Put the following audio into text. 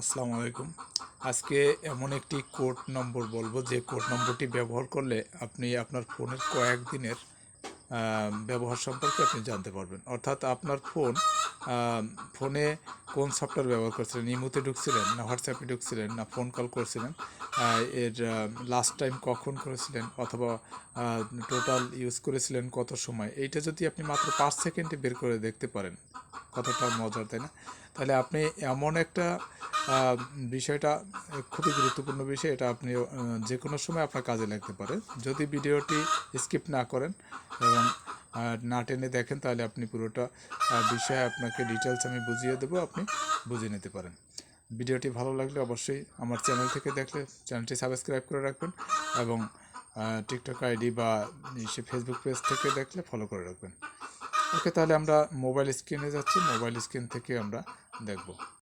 আসসালামু আলাইকুম। আজকে এমন একটি কোড নম্বর বলব, যে কোড নম্বরটি ব্যবহার করলে আপনি আপনার ফোনের কয়েকদিনের ব্যবহার সম্পর্কে আপনি জানতে পারবেন। অর্থাৎ আপনার ফোন ফোনে কোন সফটওয়্যার ব্যবহার করছিলেন, ইমোতে ঢুকছিলেন, না হোয়াটসঅ্যাপে ঢুকছিলেন, না ফোন কল করছিলেন এর লাস্ট টাইম কখন করেছিলেন, অথবা টোটাল ইউজ করেছিলেন কত সময়, এইটা যদি আপনি মাত্র পাঁচ সেকেন্ডে বের করে দেখতে পারেন। কতটা মজার, তাই না? তাহলে আপনি এমন একটা বিষয়টা খুবই গুরুত্বপূর্ণ বিষয়, এটা আপনি যে কোনো সময় আপনার কাজে লাগতে পারে। যদি ভিডিওটি স্কিপ না করেন এবং না টেনে দেখেন, তাহলে আপনি পুরোটা বিষয়ে আপনাকে ডিটেলস আমি বুঝিয়ে দেবো, আপনি বুঝে নিতে পারেন। ভিডিওটি ভালো লাগলে অবশ্যই আমার চ্যানেল থেকে দেখলে চ্যানেলটি সাবস্ক্রাইব করে রাখবেন এবং টিকটক আইডি বা সে ফেসবুক পেজ থেকে দেখলে ফলো করে রাখবেন। ওকে তাহলে আমরা মোবাইল স্ক্রিনে যাচ্ছি। মোবাইল স্ক্রিন থেকে আমরা দেখব।